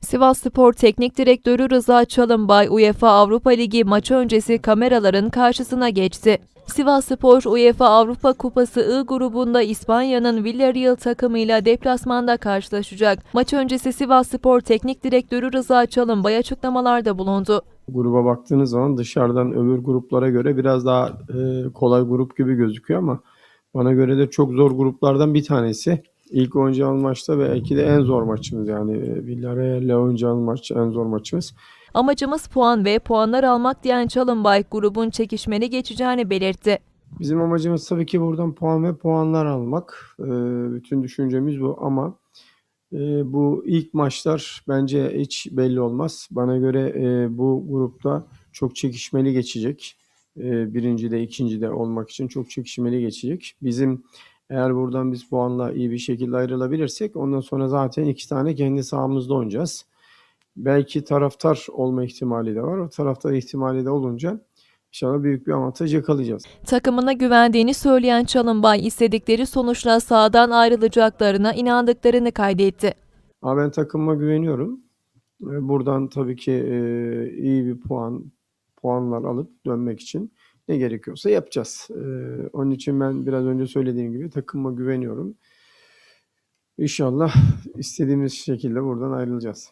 Sivas Spor Teknik Direktörü Rıza Çalınbay UEFA Avrupa Ligi maçı öncesi kameraların karşısına geçti. Sivas Spor UEFA Avrupa Kupası I grubunda İspanya'nın Villarreal takımıyla deplasmanda karşılaşacak. Maç öncesi Sivas Spor Teknik Direktörü Rıza Çalınbay açıklamalarda bulundu. gruba baktığınız zaman dışarıdan öbür gruplara göre biraz daha e, kolay grup gibi gözüküyor ama bana göre de çok zor gruplardan bir tanesi. İlk oynayacağımız maçta belki de en zor maçımız yani e, Villarreal'le oynayacağımız maç en zor maçımız. Amacımız puan ve puanlar almak diyen Çalınbay grubun çekişmeli geçeceğini belirtti. Bizim amacımız tabii ki buradan puan ve puanlar almak. E, bütün düşüncemiz bu ama e, bu ilk maçlar bence hiç belli olmaz. Bana göre bu grupta çok çekişmeli geçecek. Birinci de ikinci de olmak için çok çekişmeli geçecek. Bizim eğer buradan biz puanla iyi bir şekilde ayrılabilirsek ondan sonra zaten iki tane kendi sahamızda oynayacağız. Belki taraftar olma ihtimali de var. O taraftar ihtimali de olunca inşallah büyük bir avantaj yakalayacağız. Takımına güvendiğini söyleyen Çalınbay istedikleri sonuçla sahadan ayrılacaklarına inandıklarını kaydetti. Ama ben takımıma güveniyorum. E, Buradan tabii ki e, iyi bir puan puanlar alıp dönmek için ne gerekiyorsa yapacağız. E, Onun için ben biraz önce söylediğim gibi takımıma güveniyorum. İnşallah istediğimiz şekilde buradan ayrılacağız.